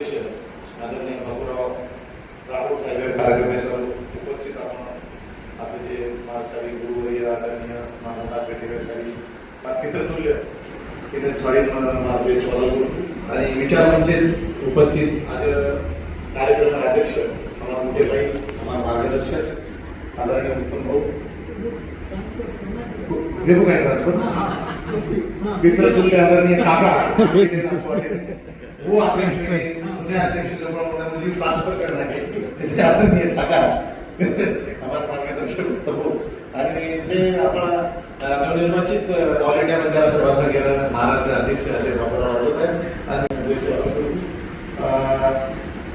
आदरणीय बाबूराव साहेब या उपस्थित आपण आपले जे महासारी गुरुवर्य आदरणीय मानवता पेटेकरसारी पितृतुल्य तिथे साडी मार्गे स्वागत आणि विचार म्हणजे उपस्थित आज कार्यक्रम अध्यक्ष मला मोठे भाई मला मार्गदर्शक आदरणीय उत्तम भाऊ. घेऊ काय ट्रान्सफर पितृतुल्य आदरणीय काका. वो अध्यक्ष है अध्यक्ष जवळ मुली ट्रान्सफर करणार आहे. त्याचे आदरणीय काका आम्हाला मार्गदर्शक उत्तम हो. आणि ते आपण अं, नवनिर्वाचित अं, ऑल इंडिया बंजारा सभा संघटना महाराष्ट्र अध्यक्ष असे बाबूराव वाटत आहे आणि उदय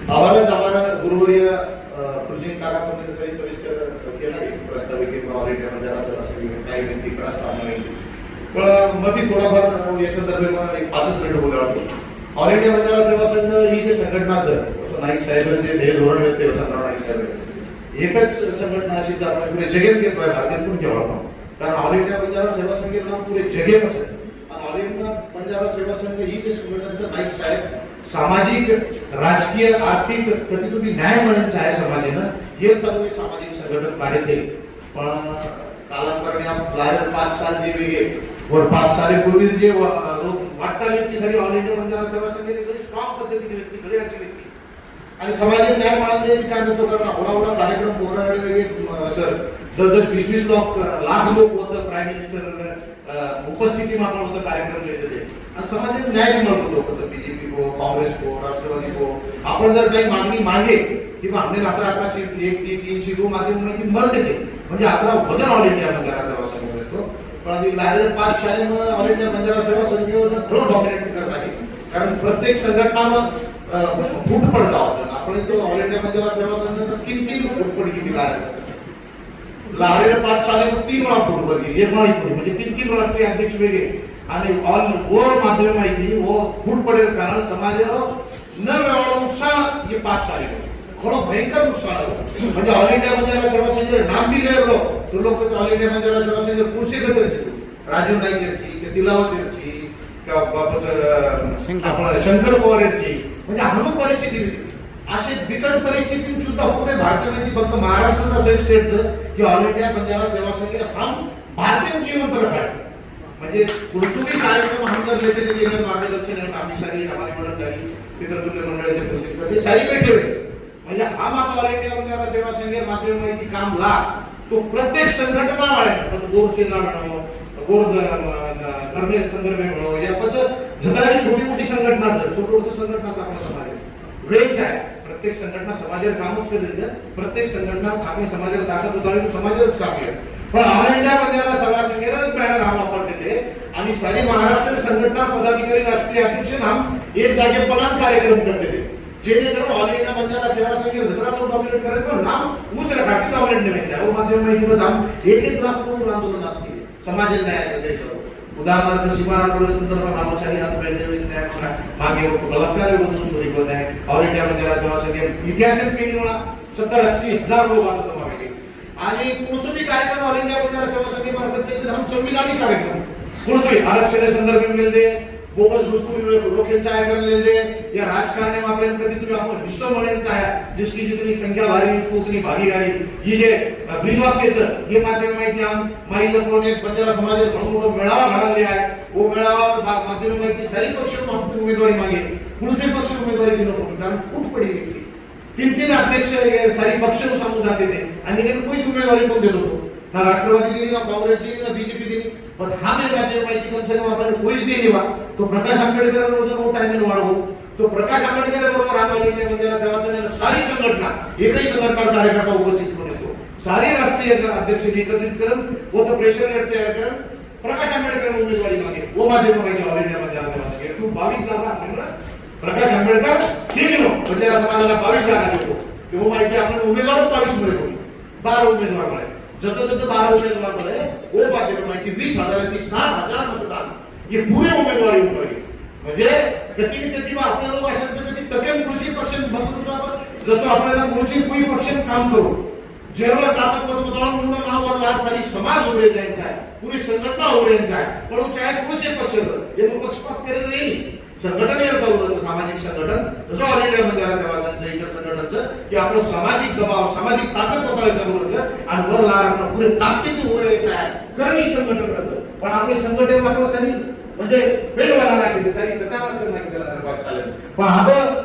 आम्हालाच आम्हाला गुरुवर्य अं, तुझे काका काही सविस्तर केला एक प्रस्तावित किंवा ऑल इंडिया बंजारा सभा संघटना काही व्यक्ती प्रस्ताव पण मग मी थोडाफार या संदर्भात एक पाचच मिनिटं बोलावं ऑल इंडिया बंजारा सेवा संघ ही जे संघटनाचं नाईक साहेब जे ध्येय धोरण आहे ते वसंतराव नाईक साहेब एकच संघटनाशी जर आपण पुरे जगेत घेतोय भारतीय पण जेव्हा आपण. कारण ऑल इंडिया बंजारा सेवा संघटना पुरे जगेतच आहे. आणि ऑल इंडिया बंजारा सेवा संघ ही जे संघटनाचं नाईक साहेब सामाजिक राजकीय आर्थिक कधी तुम्ही न्याय म्हणून छाया समाजानं हे सर्व सामाजिक संघटन कार्य केले. पण कालांतराने आपण पाच साल जे वेगळे वर पाच सालेपूर्वी जे वाटचाल व्यक्ती झाली ऑल इंडिया बंजारा सेवा संघटने स्ट्रॉंग पद्धतीने व्यक्ती खरी अशी व्यक्ती. आणि समाजात न्याय म्हणाले काय म्हणतो कारण आवडा आवडा कार्यक्रम पोराकडे सर जर दस वीस वीस लोक लाख लोक होतं प्राईम मिनिस्टर उपस्थिती आपण होतं कार्यक्रम घेत आणि समाजात न्याय बी म्हणत होतो बीजेपी को काँग्रेस को राष्ट्रवादी को आपण जर काही मागणी मागे किंवा आपले अकरा अकरा सीट एक तीन तीन सीट माध्यम ती मत येते म्हणजे अकरा वजन ऑल इंडिया बंजारा सेवा संघ येतो पण आधी लायर पाच शाळेमुळे ऑल इंडिया बंजारा सेवा संघटनेवर खरं डॉमिनेट विकास आहे. कारण प्रत्येक संघटनानं फूट पडतात आपण तो ऑल इंडिया बंजारा सेवा संघटना तीन तीन फूट पडली किती लायर लायर पाच शाळे तीन वेळा फूट पडली एक वेळा फूट म्हणजे तीन तीन राष्ट्रीय अध्यक्ष वेगळे. आणि ऑल व माध्यम माहिती व फूट पडेल कारण समाजाला न मिळवणं उत्साह हे पाच साले खरं भयंकर नुकसान आलं म्हणजे ऑल इंडिया बंजारा सेवा संघ नाम बी लिहिलो तो लोक ऑल इंडिया बंजारा सेवा संघ कुर्सी करते राजीव नाईक यांची ते तिलावत यांची शंकर पवार. यांची. म्हणजे हणू परिस्थिती होती. अशी बिकट परिस्थिती सुद्धा पुरे भारतामध्ये फक्त महाराष्ट्रात असं स्टेट की ऑल इंडिया बंजारा सेवा संघ हम भारतीय जिवंत रखाय म्हणजे कुणसुबी कार्यक्रम हम जर लेते थे मार्गदर्शन है आम्ही सारी हमारी मंडळी पितृतुल्य मंडळाचे प्रोजेक्ट ते सारी हुए म्हणजे हा माझा ऑल इंडिया बंजारा सेवा संघ माध्यम माहिती काम ला तो प्रत्येक संघटना वाढेल. गोर सेना म्हणो गोर करणे संदर्भ म्हणो या पद जगाला छोटी मोठी संघटना छोटी संघटना आपला समाज आहे. वेळच आहे. प्रत्येक संघटना समाजावर कामच करायचं प्रत्येक संघटना आपण समाजाला ताकद उतारली समाजावरच काम केलं पण ऑल इंडिया बंजारा सेवा संघाला बॅनर हा वापरते ते आणि सारी महाराष्ट्र संघटना पदाधिकारी राष्ट्रीय अध्यक्ष नाम एक जागेपणात कार्यक्रम करते जेणेकरून ऑल इंडिया बंजारा सेवा संघ धर्मापूर डॉमिनेट पण नाम उच रखाटी डॉमिनेट नाही त्या माध्यम माहिती नाम एक एक लाख करून आंदोलनात केले? समाज न्यायाचं उदाहरणार्थ सीमारापुढे संदर्भ नामासाठी हात. मागे बलात्कार विरोध चोरी करत आहे. ऑल इंडिया बंजारा सेवा संघ इतिहासात केली म्हणा. सत्तर अस्सी हजार लोक आणि कोणसुबी कार्यक्रम ऑल इंडिया बंजारा सेवा संघ मार्फत केले. तर संविधानिक कार्यक्रम. कोणसुबी आरक्षण संदर्भ मिळते बोगस घुसखोरी रोकेंचा आयोजन ले दे या राजकारणी में आपने कभी तुम्हें आपको हिस्सा મળે चाहे जिसकी जितनी संख्या भारी उसको उतनी भागीदारी ये जे ब्रीदवाक्याचं हे माध्यम माहिती आम माई लोकांनी एक बंजारा समाज प्रमुख मेळावा घालले आहे. वो मेळावा माध्यम माहिती सारी पक्ष उमेदवारी मागे. कुणसे पक्ष उमेदवारी दिलं पण कारण फूट पडली व्यक्ती. तीन तीन अध्यक्ष सारी पक्ष सांगून जाते ते. आणि नेमकं कोणीच उमेदवारी पण देत होतो. ना राष्ट्रवादी दिली ना काँग्रेस दिली ना बीजेपी दिली. पण हा मी माध्यम माहिती कम से कम आपल्याला कोणीच नाही बा तो प्रकाश आंबेडकरांवर बरोबर टायमिंग वाढवू तो प्रकाश आंबेडकरांबरोबर आम्हाला इथे बंजारा सेवा सारी संघटना एकही संघटना कार्यकर्ता उपस्थित करून येतो. सारे राष्ट्रीय अध्यक्ष एकत्रित करून व तो प्रेशर तयार करून प्रकाश आंबेडकर उमेदवारी मागे. वो माध्यम माहिती ऑल तू बावीस जागा प्रकाश आंबेडकर ठीक म्हणजे समाजाला बावीस जागा देतो तेव्हा माहिती आपण उमेदवारच बावीस मिळतो बारा उमेदवार मिळाले जत जत बारा उमेदवार मिळाले वो माध्यम माहिती वीस हजार ती सात हजार मतदान. हे पुरे उमेदवारी होऊन राहिली म्हणजे कधी कधी आपले लोक असेल तर कधी टकेल कृषी पक्ष बघत आपण जसं आपल्याला कृषी पुढी पक्ष काम करू. जेव्हा ताकद मतदान म्हणून नाव वाढला तरी समाज उभे त्यांचा आहे. पुरी संघटना उभे यांचा आहे. पण चाहे पुढचे पक्ष. हे पक्षपात केलेलं नाही. संघटनीय हे सामाजिक संघटन जसं ऑल इंडिया बंजारा सेवा संघ इतर संघटनचं की आपलं सामाजिक दबाव सामाजिक ताकद पोचायचं होतं आणि वर लागणार पुरे ताकदीची वर येत आहे करणी संघटन करतं पण आपले संघटन आपलं सरी म्हणजे वेगवेगळा लागते सारी सकाळ असतं नाही त्याला निर्वाह चालेल पण आपण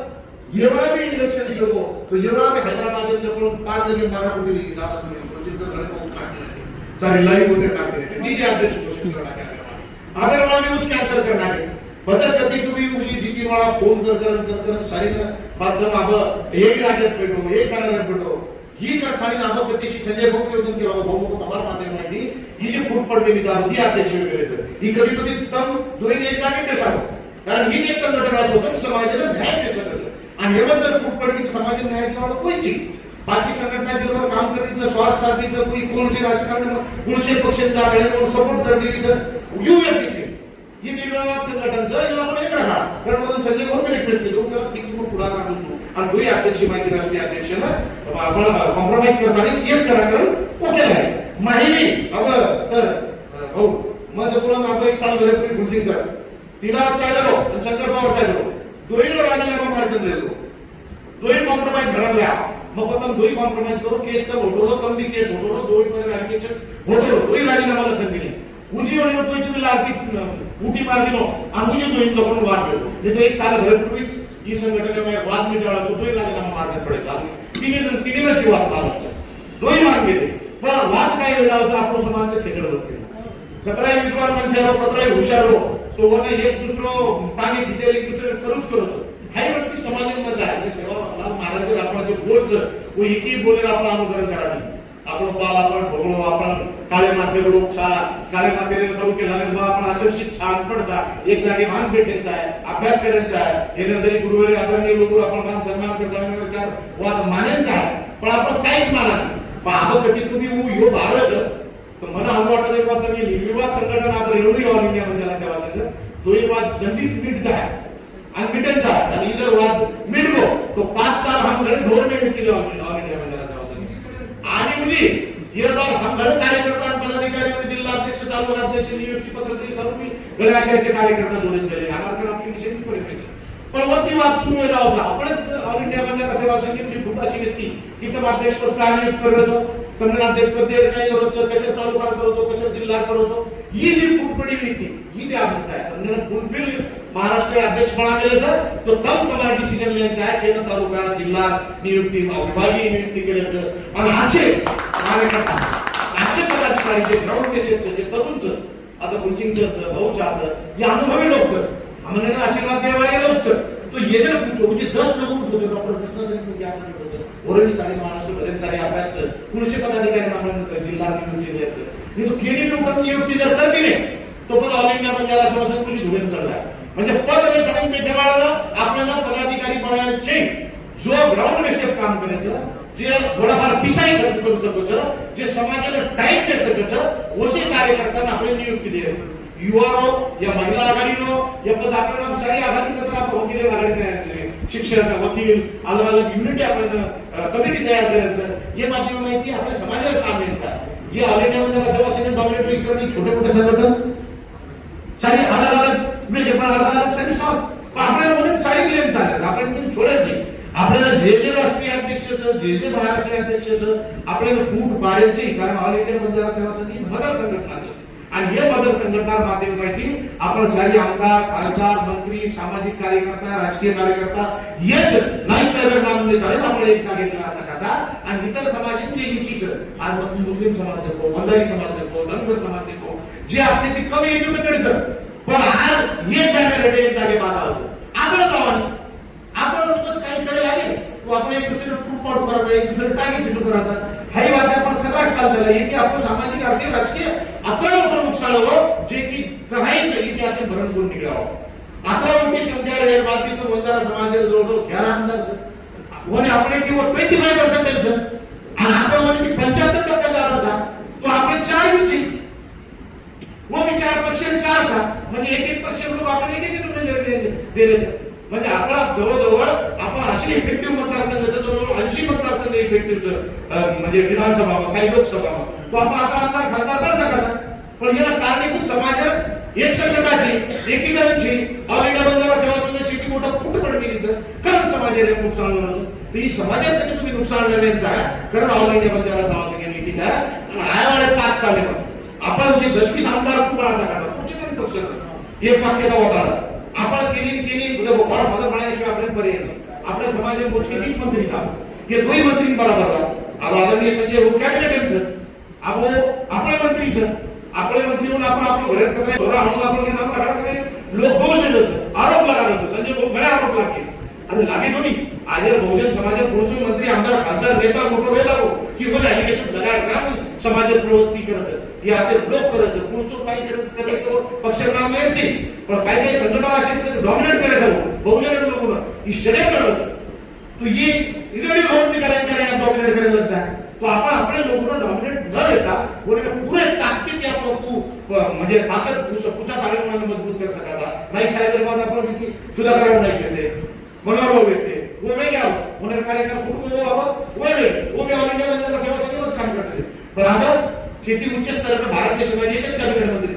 एवढा मी इलेक्शन घेतो तो एवढा मी हैदराबाद जवळ पाच जणी मला कुठे लिखी दादा तुम्ही प्रसिद्ध सारे लाईव्ह होते टाकले ती जे अध्यक्ष घोषित करण्यात आले. आम्ही उच्च कॅन्सल करणार आहे बचत कधी तुम्ही उजी जिती वेळा फोन कर कर कर कर सारी माध्यम आब एक जागेत पेटो एक पॅनल पेटो ही करताना आब कधीशी संजय भाऊ योजन केला होता भाऊ तमार माध्यम माहिती. ही जी फूट पडली मी दाब ती अध्यक्ष वगैरे ही कधी कधी तम दोन्ही एक जागेत नसावं. कारण ही एक संघटना असं होतं समाजाला न्याय द्यायचं होतं आणि हे जर फूट पडली तर समाज न्याय देवाला कोणची बाकी संघटना जेव्हा काम करीत स्वार्थ साधीचं कोणी कोणचे राजकारण कोणचे पक्षाचे जागले कोण सपोर्ट करतील तर यू व्यक्तीचे ही निर्माणात संघटन जर याला आपण हे करणार. कारण मग संजय भाऊ मी रिक्वेस्ट केलो त्याला ठीक मग पुढा काढून आणि तोही अध्यक्ष माहिती राष्ट्रीय अध्यक्ष ना आपण कॉम्प्रोमाइज करताना एक करा कारण ओके आहे माहिती? अव सर भाऊ मग तुला मागं एक साल घरे पूर्वी खुर्ची कर तिला चाललो आणि शंकर पवार चाललो. दोही राजीनामा मार्ग दिलेलो दोही कॉम्प्रोमाइज घडवल्या मग आपण दोही कॉम्प्रोमाइज करू केस तर होटलो कमी केस होटलो दोही पर्यंत व्हॅलिडेशन होटलो दोही राजीनामा लखन दिले उजी आणि तो तुम्ही लाडकी उठी मार दिलो। आणि उजी दोही लोकांना वाद भेटलो जे तो एक साल भरपूर्वीच ही संघटनेमध्ये वाद मिटवला तो दोही राजीनामा मारण्यात पडेल आणि तिने तिने जी वाद मारायचे दोही मार्ग गेले पण वाद काय वेळा होता आपण समाजचं खेकडं होते कतराही विद्वान म्हणतो कतराही हुशार हो तो वने एक दुसरो पाणी पिते एक दुसरे करूच करतो हाही व्यक्ती मजा आहे आणि सेवा लाल महाराज आपण जे बोलचं वो एकी बोले आपण अनुकरण करावी आपण बाल आपण भोगलो आपण काळे माथे लोक छान काळे माथे सुरू केला बा आपण अशिक्षित छान पडता. एक जागी मान भेटायचा आहे अभ्यास करायचा आहे. हे नंतर गुरुवारी आदरणीय लोक आपण मान सन्मान करताना विचार वाद मानायचा आहे. पण आपण काहीच मानत नाही. पण कधी यो भारत तर मला असं वाटत आहे की मी निर्विवाद संघटना आपण एवढी ऑल इंडिया मंदिराला सेवा संघ एक वाद जल्दीच मिट जाय आणि मिटायचा आहे. आणि जर वाद मिटलो तो पाच साल हा घरे ढोर में मिट ऑल इंडिया मध्ये पूर्वी संघ आणि कार्यकर्ता पदाधिकारी आणि जिल्हा अध्यक्ष तालुका अध्यक्ष नियुक्ती पत्र दिली सर्व मी गडाचे कार्यकर्ता जोडून गेले आम्हाला तर आपली विषय पण वरती वाद सुरू व्हायला होता आपणच ऑल इंडिया मंदिरा सेवा संघटनेची खूप अशी व्यक्ती. तिथं अध्यक्षपद काय नियुक्त करतो? कन्नड अध्यक्षपद काय करतो? कशा तालुका करतो? कशा जिल्हा करतो? ही जी फुटपडी व्यक्ती ही द्या म्हणत आहे. कन्नड फुलफिल महाराष्ट्र अध्यक्ष बनावेलं तर तो कम कमार डिसिजन लेंचा आहे. केंद्र तालुका जिल्हा नियुक्ती विभागीय नियुक्ती केल्याचं. आणि आचे कार्यकर्ता आचे पदाधिकारी जे ग्राउंड बेसिसचं जे तरुणचं आता कोचिंगचं भाऊचं हे अनुभवी लोकचं आम्हाला आशीर्वाद देवाळे लोकचं. तो येणे पूछो म्हणजे दस लोगों को पूछो डॉक्टर कृष्णा जी को क्या करते सारे महाराष्ट्र भरे सारे अभ्यास कुणसे पदाधिकारी नामले जिल्हा नियुक्ती देत मी तो केली निवडून नियुक्ती जर तर दिले तो पण ऑल इंडिया म्हणजे समाजात तुझी धुळे चाललाय. म्हणजे पद वेतन पेठेवाळाला आपल्याला पदाधिकारी बनायचे जो ग्राउंड बेसिस काम करायचं जे थोडाफार पिसाई खर्च करू शकतो जे समाजाला टाईम दे सकत ओसे कार्यकर्त्यांना आपले नियुक्ती दे युवारो या महिला आघाडीनो या पद आपल्याला सारी आघाडी कत्र आपण वकील आघाडी तयार केली. शिक्षक वकील अलग अलग युनिटी आपण कमिटी तयार करायचं हे माध्यम माहिती आपल्या समाजाला काम येतात जे. ऑल इंडिया मध्ये जेव्हा सेने डॉमिनेट करणे छोटे मोठे संघटन सारी अलग अलग म्हणजे पण अलग सॉल्व आपल्याला म्हणून सारी क्लेम चालेल आपल्याला सोडायचे आपल्याला जे जे राष्ट्रीय अध्यक्ष जे जे महाराष्ट्रीय अध्यक्ष आपल्याला फूट पाडायची कारण ऑल इंडिया बंजारा सेवा संघ मदर संघटनाचं. आणि हे मदर संघटना माध्यम माहिती आपण सारी आमदार खासदार मंत्री सामाजिक कार्यकर्ता राजकीय कार्यकर्ता यश नाही साहेब नाम देतात त्यामुळे एक जागेला सकाळचा. आणि इतर समाजाचे युतीचं आज मुस्लिम समाज देखो वंदारी समाज देखो धनगर समाज देखो जे आपले ते कमी एज्युकेटेड पण आज हे बॅनर एक जागे बांधावं आपण जाऊन आपण लोकच काही करे लागेल. तो आपण एक दुसरे प्रूफ आउट करायचा एक दुसरे टार्गेट तिथं करायचा हाही वाट आपण कदाच साल झालं. हे की आपण सामाजिक आर्थिक राजकीय अकरा मोठं नुकसान हवं जे की करायचं इतिहास भरण करून निघावं अकरा मोठी संख्या रेल बाकी तो वंजारा समाज जवळ तेरा आमदार होणे आपण किंवा ट्वेंटी फाईव्ह त्यांचं. आणि आपण म्हणजे की पंच्याहत्तर टक्के जागाचा तो आपले चार विची वो भी चार पक्ष आणि चार था म्हणजे एक एक पक्ष लोक आपण एक एक उमेदवार दे म्हणजे आपला जवळजवळ आपण अशी इफेक्टिव्ह मतदारसंघाचं जवळजवळ ऐंशी मतदारसंघ इफेक्टिव्ह म्हणजे विधानसभा काही लोकसभा तो आपण आता आमदार खासदार करू शकता पण याला कारणीभूत समाज एक संघाची एकीकरणची ऑल इंडिया बंजारा सेवा संघ केलीचं खरंच समाजाला नुकसान होतं तर ही समाजात कधी तुम्ही नुकसान नव्यांचा कारण ऑल इंडिया बंजारा नावाचं गेली की त्या आयवाडे पाच साले आपण जे दशमी आमदार खूप राहता का कुठचे तरी पक्ष हे वाक्यता होता? केली केली उद्या गोपाळ मदत म्हणाल्याशिवाय आपल्याला पर्याय नाही. आपल्या समाजात मोजके तीच मंत्री का हे दोन्ही मंत्री बरोबर अब आदरणीय संजय भाऊ कॅबिनेट यांचं अबो आपले मंत्रीच. आपले मंत्री होऊन आपण आपलं घर करताय सोडा आणून आपलं घेऊन आपण घरात लोक दोष देतात आरोप लागत संजय भाऊ खरे आरोप लागतील अरे लागे दोन्ही आज हे बहुजन समाजात कोणते मंत्री आमदार खासदार नेता मोठं वेळ लागो की बोले अलिगेशन लगाय का? समाजात प्रवृत्ती करत हे आता विरोध करत कोणतो काही करत तो पक्ष नाम येते पण काही काही संघटना असेल तर डॉमिनेट करायचं बहुजन लोक ही शरीर करत तो ये इधर भक्ती करायला करायला डॉमिनेट करायला जाय तो आपण आपल्या लोकांना डॉमिनेट न देता कोणी पुरे ताकदीत या तू म्हणजे ताकद पुढच्या कार्यक्रमाला मजबूत करत सकायला नाईक साहेबांना आपण किती सुधाकरण नाही घेते मनोहर भाऊ येते वो वेगळे घ्यावं होणार कार्यक्रम कुठं बाबा वो वेगळे वो बी ऑल इंडिया बंजारा सेवासाठी काम करते पण आता शेती उच्च स्तर भारत देशामध्ये एकच कॅबिनेट मंत्री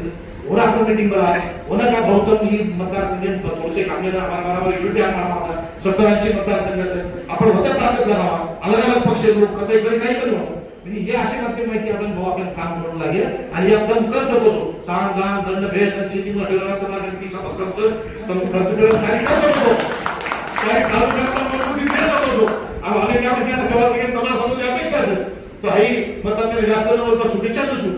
और आपण मीटिंग बघा होणं का बहुतेक ही मतदारसंघ थोडेसे कामगार बरोबर युनिटी आम्हाला सत्तर ऐंशी मतदारसंघाचं आपण होत्या ताकद लावा अलग अलग पक्ष लोक कधी काही काही करू म्हणजे हे अशी माध्यम माहिती आपण भाऊ आपल्याला काम करून लागेल. आणि आपण खर्च करतो चांग गाम दंड भेद शेती मटेरियल तुम्हाला पिसा खर्च खर्च करत काही करतो काही काम करता मजबूती दे सकतो अब हमें क्या तो आई मत अपने राष्ट्र ने बोलता सुबह चलो चु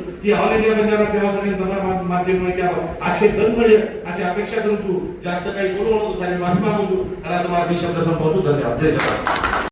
सेवा से इन दमर माध्यम में क्या हुआ आज से दस बजे जास्त काही एक्शन करो चु जास्ता का ही बोलो ना तो. सारे मार्ग मार्ग चु शब्द संपन्न धन्यवाद.